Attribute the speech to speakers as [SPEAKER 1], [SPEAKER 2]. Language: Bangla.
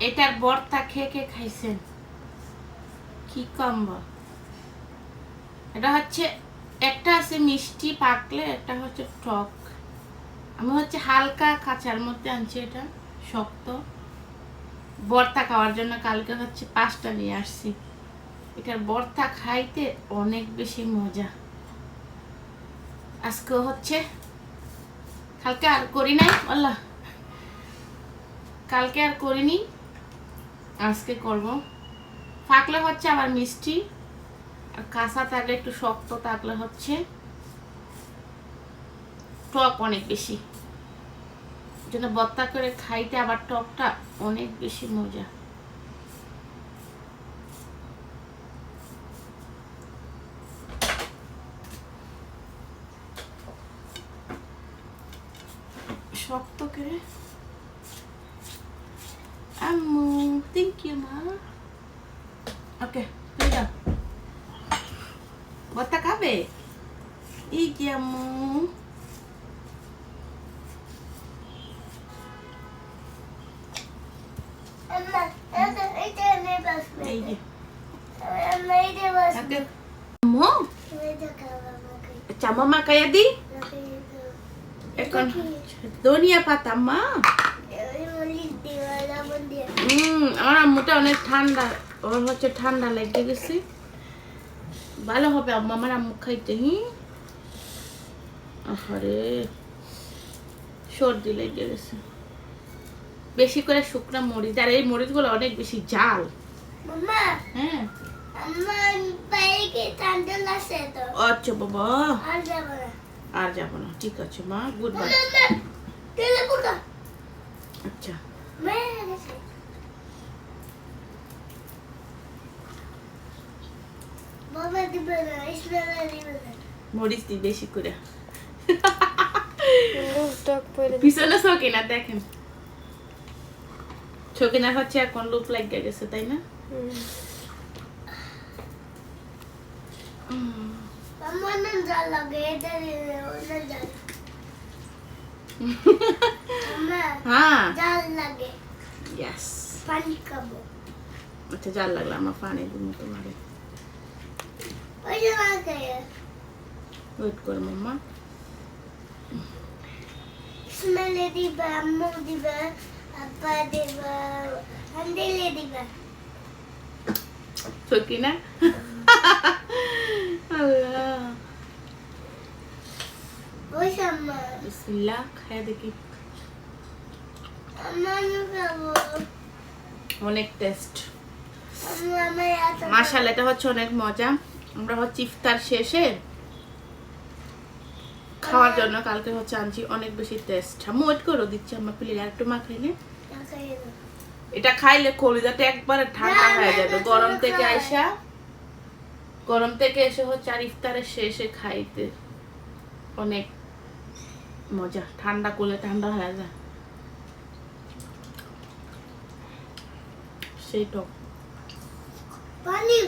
[SPEAKER 1] এটার বর্তা খেয়ে খেয়ে খাইছেন? কি কম্ব এটা হচ্ছে, একটা আছে মিষ্টি পাকলে, একটা হচ্ছে টক। আমি হচ্ছে হালকা কাঁচার মধ্যে আনছি এটা, শক্ত। বর্তা খাওয়ার জন্য কালকে হচ্ছে পাঁচটা নিয়ে আসছি। এটার বর্তা খাইতে অনেক বেশি মজা। আজকে হচ্ছে, কালকে আর করি নাই, আল্লাহ। কালকে আর করিনি। আজকে করব। থাকলে হচ্ছে আবার মিষ্টি, আর কাঁচা থাকলে একটু শক্ত থাকলে হচ্ছে টক অনেক বেশি। জন্য বত্তা করে খাইতে আবার টকটা অনেক বেশি মজা। শক্ত করে আম্মু। থ্যাংক ইউ মা ওকে তুই যাও বত্তা খাবে এই কি আম্মু
[SPEAKER 2] Amma,
[SPEAKER 1] হুম আমার আম্মুটা অনেক ঠান্ডা ওর হচ্ছে ঠান্ডা লেগে গেছে। ভালো হবে আম্মু আমার আম্মু খাইতে হি? আরে সর্দি লেগে গেছে। বেশি করে শুকনা মরিচ আর এই মরিচগুলো অনেক বেশি জাল হ্যাঁ। আচ্ছা বাবা।
[SPEAKER 2] আর যাব না।
[SPEAKER 1] ঠিক আছে মা গুড বাই। আচ্ছা
[SPEAKER 2] মে গেছে বাবা দিবে না ইসমাইল দিবে না
[SPEAKER 1] মরিচ দি বেশি করে। পিছনে সকিনা দেখেন। সকিনা হচ্ছে এখন লুপ লাগিয়ে গেছে তাই না? হ্যাঁ। আচ্ছা জাল লাগল আমার পানি দিব তোমারে। ওয়েট করো মাম্মা
[SPEAKER 2] ইসমাইলে দিবে আম্মু দিবে আব্বা দিবে আন্দিলে দিবে
[SPEAKER 1] সকিনা আল্লাহ
[SPEAKER 2] ওই সাম্মা
[SPEAKER 1] বিসমিল্লাহ খায়া দেখি অনেক টেস্ট
[SPEAKER 2] আম্মু এত
[SPEAKER 1] হচ্ছে অনেক মজা আমরা হচ্ছে ইফতার শেষে খাওয়ার জন্য কালকে হচ্ছে আনছি অনেক বেশি টেস্ট আমি ওয়েট করো দিচ্ছি আমার প্লেট আর একটু মাখাইলে এটা খাইলে কলিজাটা একবারে ঠান্ডা হয়ে যাবে। গরম থেকে। আইসা গরম থেকে এসে হচ্ছে আর ইফতারের শেষে খাইতে। অনেক মজা। ঠান্ডা করলে ঠান্ডা হয়ে যায়। সেই টক
[SPEAKER 2] পানি